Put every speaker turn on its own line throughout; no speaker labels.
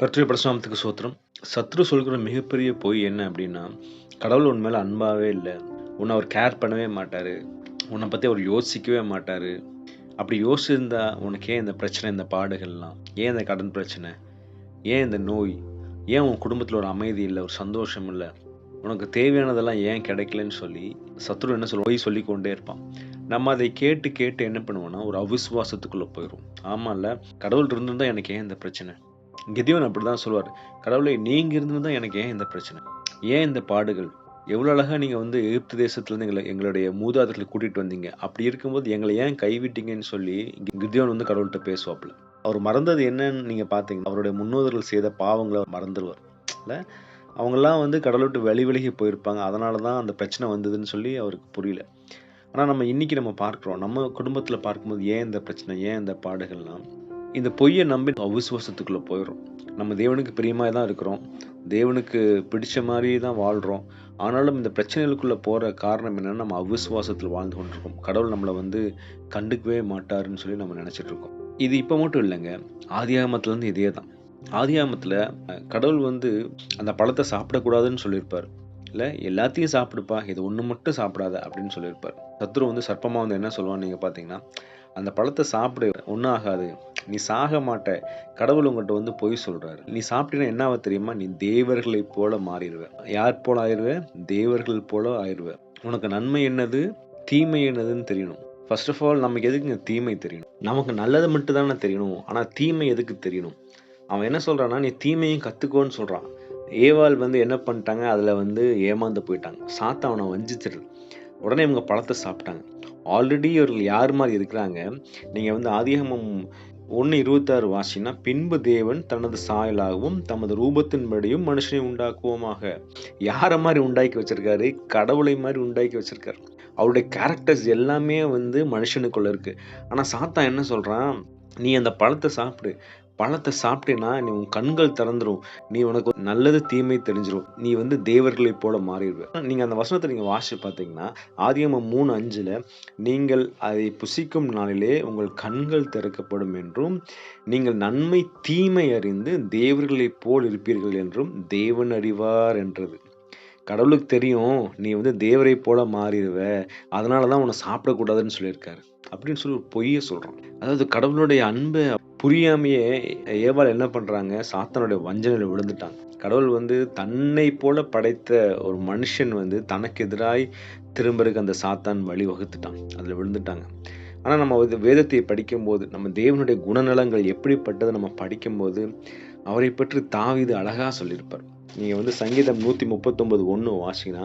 கர்த்தருடைய பிரசனாமத்துக்கு சோத்திரம். சத்ரு சொல்கிற மிகப்பெரிய பொய் என்ன அப்படின்னா கடவுள் உன் மேலே அன்பாகவே இல்லை. உன்னை அவர் கேர் பண்ணவே மாட்டார். உன்னை பற்றி அவர் யோசிக்கவே மாட்டார். அப்படி யோசிச்சிருந்தா உனக்கு ஏன் இந்த பிரச்சனை இந்த பாடுகள்லாம்? ஏன் இந்த கடன் பிரச்சனை? ஏன் இந்த நோய்? ஏன் உன் குடும்பத்தில் ஒரு அமைதி இல்லை ஒரு சந்தோஷம் இல்லை? உனக்கு தேவையானதெல்லாம் ஏன் கிடைக்கலன்னு சொல்லி சத்ரு என்ன சொல்ல பொய் சொல்லி கொண்டே இருப்பான். நம்ம அதை கேட்டு கேட்டு என்ன பண்ணுவோம்னா ஒரு அவிசுவாசத்துக்குள்ளே போயிடும் ஆமாம்ல கடவுள் இருந்திருந்தால் எனக்கு ஏன் இந்த பிரச்சனை? கிதிவன் அப்படி தான் சொல்லுவார். கடவுளை நீங்கள் தான் எனக்கு ஏன் இந்த பிரச்சனை? ஏன் இந்த பாடுகள்? எவ்வளோ அழகாக நீங்கள் வந்து எகிப்து தேசத்துலேருந்து எங்களை எங்களுடைய மூதாதர்களை கூட்டிகிட்டு வந்தீங்க. அப்படி இருக்கும்போது எங்களை ஏன் கைவிட்டீங்கன்னு சொல்லி கிதியோன் வந்து கடவுள்கிட்ட பேசுவாப்புல. அவர் மறந்தது என்னன்னு நீங்கள் பார்த்தீங்க அவருடைய முன்னோதர்கள் செய்த பாவங்களை மறந்துடுவார். இல்லை? அவங்கெல்லாம் வந்து கடவுளை விட்டு வெளி விலகி போயிருப்பாங்க. அதனால தான் அந்த பிரச்சனை வந்ததுன்னு சொல்லி அவருக்கு புரியல. ஆனால் நம்ம இன்னைக்கு நம்ம பார்க்குறோம். நம்ம குடும்பத்தில் பார்க்கும்போது ஏன் இந்த பிரச்சனை ஏன் இந்த பாடுகள்லாம்? இந்த பொய்யை நம்பி அவிசுவாசத்துக்குள்ளே போயிடும் நம்ம தேவனுக்கு பிரியமாக தான் இருக்கிறோம். தேவனுக்கு பிடிச்ச மாதிரி தான் வாழ்கிறோம் ஆனாலும் இந்த பிரச்சனைகளுக்குள்ளே போகிற காரணம் என்னென்னா நம்ம அவிசுவாசத்தில் வாழ்ந்து கொண்டிருக்கோம். கடவுள் நம்மளை வந்து கண்டுக்கவே மாட்டாருன்னு சொல்லி நம்ம நினச்சிட்டு இருக்கோம். இது இப்போ மட்டும் இல்லைங்க. ஆதியாகமத்துலேருந்து இதே தான். ஆதியாகமத்தில் கடவுள் வந்து அந்த பழத்தை சாப்பிடக்கூடாதுன்னு சொல்லியிருப்பார். இல்லை எல்லாத்தையும் சாப்பிடுப்பா இது ஒன்று மட்டும் சாப்பிடாத அப்படின்னு சொல்லியிருப்பார். சத்ரு வந்து சர்ப்பமாக வந்து என்ன சொல்லுவான்னு நீங்கள் பார்த்தீங்கன்னா அந்த பழத்தை சாப்பிடு ஒன்றும் ஆகாது. நீ சாக மாட்ட. கடவுள் உங்கள்கிட்ட வந்து பொய் சொல்கிறாரு நீ சாப்பிட்டீங்கன்னா என்ன ஆக தெரியுமா? நீ தேவர்களை போல மாறிடுவ. யார் போல ஆயிடுவ? தேவர்கள் போல ஆயிடுவ. உனக்கு நன்மை என்னது? தீமை என்னதுன்னு தெரியணும். ஃபர்ஸ்ட் ஆஃப் ஆல் நமக்கு எதுக்குங்க தீமை தெரியணும்? நமக்கு நல்லது மட்டும் தானே தெரியணும். ஆனால் தீமை எதுக்கு தெரியணும்? அவன் என்ன சொல்கிறான்னா நீ தீமையும் கற்றுக்கோன்னு சொல்கிறான் ஏவாள் வந்து என்ன பண்ணிட்டாங்க? அதில் வந்து ஏமாந்து போயிட்டாங்க. சாத்தா அவனை வஞ்சிச்சிரு. உடனே இவங்க பழத்தை சாப்பிட்டாங்க. ஆல்ரெடி இவர்கள் யார் மாதிரி இருக்கிறாங்க? நீங்கள் வந்து ஆதிகமம் ஒன்று இருபத்தாறு வாசினா பின்பு தேவன் தனது சாயலாகவும் தமது ரூபத்தின்படியும் மனுஷனை உண்டாக்குவோமாக. யாரை மாதிரி உண்டாக்கி வச்சிருக்காரு? கடவுளை மாதிரி உண்டாக்கி வச்சிருக்காரு. அவருடைய கேரக்டர்ஸ் எல்லாமே வந்து மனுஷனுக்குள்ள இருக்கு. ஆனால் சாத்தா என்ன சொல்கிறான் நீ அந்த பழத்தை சாப்பிடு. பழத்தை சாப்பிட்டேன்னா நீ உன் கண்கள் திறந்துடும் நீ உனக்கு நல்லது தீமை தெரிஞ்சிடும் நீ வந்து தேவர்களை போல மாறிடுவ. நீங்க அந்த வசனத்தை நீங்க வாசி பார்த்தீங்கன்னா ஆதியம மூணு அஞ்சுல நீங்கள் அதை புசிக்கும் நாளிலே உங்கள் கண்கள் திறக்கப்படும் என்றும் நீங்கள் நன்மை தீமை அறிந்து தேவர்களைப் போல் இருப்பீர்கள் என்றும் தேவன் அறிவார் என்றது. கடவுளுக்கு தெரியும் நீ வந்து தேவரை போல மாறிடுவ. அதனால தான் உன்னை சாப்பிடக்கூடாதுன்னு சொல்லியிருக்காரு. அப்படின்னு சொல்லி ஒரு பொய்யை சொல்கிறான் அதாவது கடவுளுடைய அன்பை புரியாமையே ஏவாள் என்ன பண்ணுறாங்க சாத்தனுடைய வஞ்சனையில் விழுந்துட்டாங்க. கடவுள் வந்து தன்னை போல படைத்த ஒரு மனுஷன் வந்து தனக்கு எதிராய் திரும்பறதுக்கு அந்த சாத்தான் வழி வகுத்துட்டான். அதில் விழுந்துட்டாங்க. ஆனால் நம்ம வந்து வேதத்தை படிக்கும்போது நம்ம தேவனுடைய குணநலங்கள் எப்படிப்பட்டதை நம்ம படிக்கும்போது அவரை பற்றி தாவிது அழகாக சொல்லியிருப்பார். நீங்கள் வந்து சங்கீதம் நூற்றி முப்பத்தொம்பது ஒன்று வாசிங்கன்னா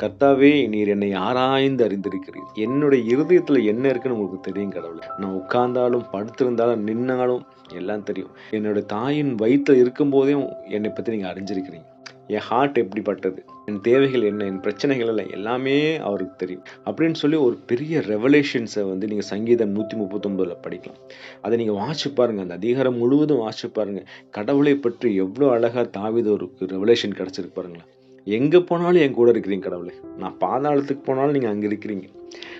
கர்த்தாவே நீர் என்னை ஆராய்ந்து அறிந்திருக்கிறீர். என்னுடைய இருதயத்தில் என்ன இருக்குன்னு உங்களுக்கு தெரியும் கடவுள். நான் உட்கார்ந்தாலும் படுத்திருந்தாலும் நின்னாலும் எல்லாம் தெரியும். என்னோட தாயின் வயிற்றில் இருக்கும்போதே என்னை பற்றி நீங்கள் அறிஞ்சிருக்கிறீங்க. என் ஹார்ட் எப்படிப்பட்டது? என் தேவைகள் என்ன? என் பிரச்சனைகள் எல்லாம் எல்லாமே அவருக்கு தெரியும். அப்படின்னு சொல்லி ஒரு பெரிய ரெவலேஷன்ஸை வந்து நீங்கள் சங்கீதம் நூற்றி முப்பத்தொம்பதில் படிக்கலாம். அதை நீங்கள் வாசிச்சு பாருங்கள் அந்த அதிகாரம் முழுவதும் வாசிச்சு பாருங்கள் கடவுளை பற்றி எவ்வளோ அழகாக தாவித ஒரு ரெவலேஷன் கிடச்சிருக்கு பாருங்களேன். எங்கே போனாலும் என் கூட இருக்கிறீங்க கடவுளே. நான் பாதாளத்துக்கு போனாலும் நீங்கள் அங்கே இருக்கிறீங்க.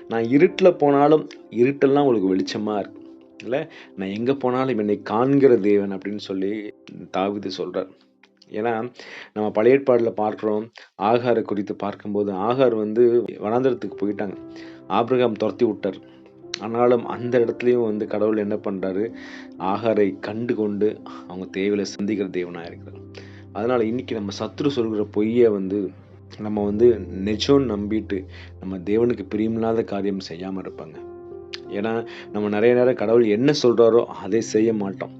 நான் இருட்டில் போனாலும் இருட்டெல்லாம் உங்களுக்கு வெளிச்சமாக இருக்கு. இல்லை? நான் எங்கே போனாலும் என்னை காண்கிற தேவன் அப்படின்னு சொல்லி தாவிது சொல்கிறார் ஏன்னா நம்ம பழைய ஏற்பாடில் பார்க்குறோம் ஆகாரை குறித்து பார்க்கும்போது ஆகார் வந்து வனாந்திரத்துக்கு போயிட்டாங்க. ஆப்ரகாம் துரத்தி விட்டார். ஆனாலும் அந்த இடத்துலையும் வந்து கடவுள் என்ன பண்ணுறாரு ஆகாரை கண்டு கொண்டு அவங்க தேவையில சந்திக்கிற தேவனாக இருக்கிறார். அதனால் இன்னைக்கு நம்ம சத்ரு சொல்கிற பொய்யை வந்து நம்ம வந்து நெஜம் நம்பிட்டு நம்ம தேவனுக்கு பிரியமில்லாத காரியம் செய்யாமல் இருப்பாங்க. ஏன்னா நம்ம நிறைய நேரம் கடவுள் என்ன சொல்கிறாரோ அதை செய்ய மாட்டோம்.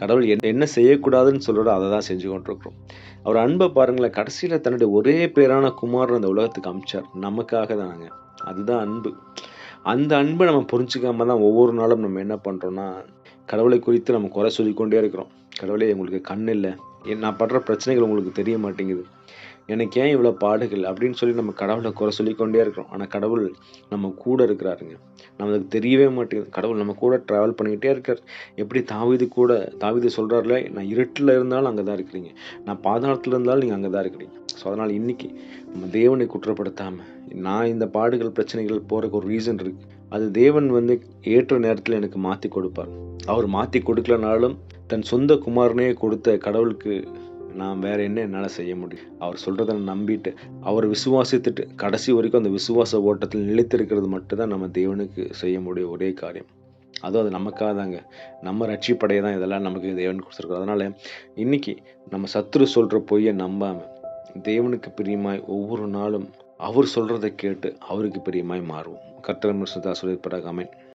கடவுள் என்ன என்ன செய்யக்கூடாதுன்னு சொல்கிறோம் அதை தான் செஞ்சு கொண்டிருக்கிறோம். அவர் அன்பை பாருங்களேன் கடைசியில் தன்னுடைய ஒரே பேரான குமாரன் அந்த உலகத்துக்கு அமிச்சார். நமக்காக தாங்க அதுதான் அன்பு. அந்த அன்பை நம்ம புரிஞ்சுக்காம தான் ஒவ்வொரு நாளும் நம்ம என்ன பண்ணுறோன்னா கடவுளை குறித்து நம்ம குறை சொல்லிக்கொண்டே இருக்கிறோம். கடவுளே உங்களுக்கு கண் இல்லை. நான் படுற பிரச்சனைகள் உங்களுக்கு தெரிய மாட்டேங்குது. எனக்கு ஏன் இவ்வளோ பாடுகள் அப்படின்னு சொல்லி நம்ம கடவுளை குறை சொல்லிக்கொண்டே இருக்கிறோம். ஆனால் கடவுள் நம்ம கூட இருக்கிறாருங்க. நம்மளுக்கு தெரியவே மாட்டேங்குது. கடவுள் நம்ம கூட ட்ராவல் பண்ணிக்கிட்டே இருக்கார். எப்படி தாவிது கூட தாவிது சொல்கிறாருல நான் இருட்டில் இருந்தாலும் அங்கே தான் இருக்கிறீங்க. நான் பாதாளத்தில் இருந்தாலும் நீங்கள் அங்கே தான் இருக்கிறீங்க. ஸோ அதனால் இன்றைக்கி நம்ம தேவனை குற்றப்படுத்தாமல் நான் இந்த பாடுகள் பிரச்சனைகள் போகிறதுக்கு ஒரு ரீசன் இருக்குது அது தேவன் வந்து ஏற்ற நேரத்தில் எனக்கு மாற்றி கொடுப்பார். அவர் மாற்றி கொடுக்கலனாலும் தன் சொந்த குமாரனே கொடுத்த கடவுளுக்கு நான் வேறு என்ன என்னால் செய்ய முடியும்? அவர் சொல்கிறத நம்பிட்டு அவர் விசுவாசித்துட்டு கடைசி வரைக்கும் அந்த விசுவாச ஓட்டத்தில் நிலைத்திருக்கிறது மட்டும்தான் நம்ம தேவனுக்கு செய்ய முடிய ஒரே காரியம். அதுவும் அது நமக்காக தாங்க. நம்ம ரட்சிப்படைய தான் இதெல்லாம் நமக்கு தேவன் கொடுத்துருக்கோம் அதனால் இன்றைக்கி நம்ம சத்துரு சொல்கிற பொய்யை நம்பாமல் தேவனுக்கு பிரியமாய் ஒவ்வொரு நாளும் அவர் சொல்கிறத கேட்டு அவருக்கு பிரியமாய் மாறுவோம். கர்த்தர் சுதா சொல்லியிருப்பாராக அமேன்